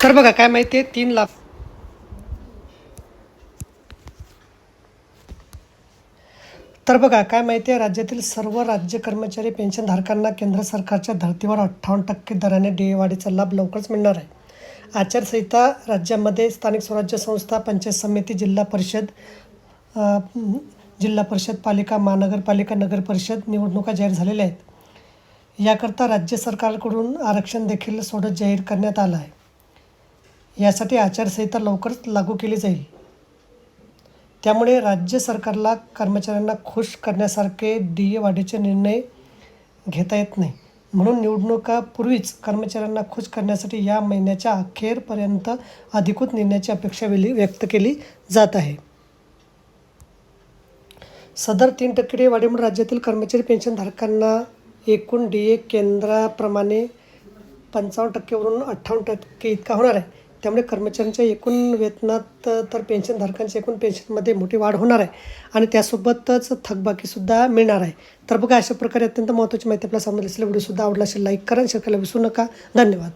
तर बघा काय माहिती आहे तीन लाख. तर बघा काय माहिती आहे राज्यातील सर्व राज्य कर्मचारी पेन्शनधारकांना केंद्र सरकारच्या धर्तीवर अठ्ठावन्न टक्के दराने डी वाढीचा लाभ लवकरच मिळणार आहे. आचारसंहिता राज्यामध्ये स्थानिक स्वराज्य संस्था पंचायत समिती जिल्हा परिषद जिल्हा परिषद पालिका महानगरपालिका नगर परिषद निवडणुका जाहीर झालेल्या आहेत. याकरता राज्य सरकारकडून आरक्षण देखील सोडत जाहीर करण्यात आलं आहे. यासाठी आचारसंहिता लवकरच लागू केली जाईल. त्यामुळे राज्य सरकारला कर्मचाऱ्यांना खुश करण्यासारखे डी ए वाढीचे निर्णय घेता येत नाही. म्हणून निवडणुकापूर्वीच कर्मचाऱ्यांना खुश करण्यासाठी या महिन्याच्या अखेरपर्यंत अधिकृत निर्णयाची अपेक्षा वेली व्यक्त केली जात आहे. सदर तीन टक्के डी वाढीमुळे राज्यातील कर्मचारी पेन्शनधारकांना एकूण डी ए केंद्राप्रमाणे पंचावन्न टक्केवरून अठ्ठावन्न टक्के इतका होणार आहे. त्यामुळे कर्मचाऱ्यांच्या एकूण वेतनात तर पेन्शनधारकांच्या एकूण पेन्शनमध्ये मोठी वाढ होणार आहे. आणि त्यासोबतच थकबाकीसुद्धा मिळणार आहे. तर बघा अशा प्रकारे अत्यंत महत्त्वाची माहिती आपल्यासमोर असलेला व्हिडिओसुद्धा आवडला असेल लाईक करा शेअर करायला विसरू नका. धन्यवाद.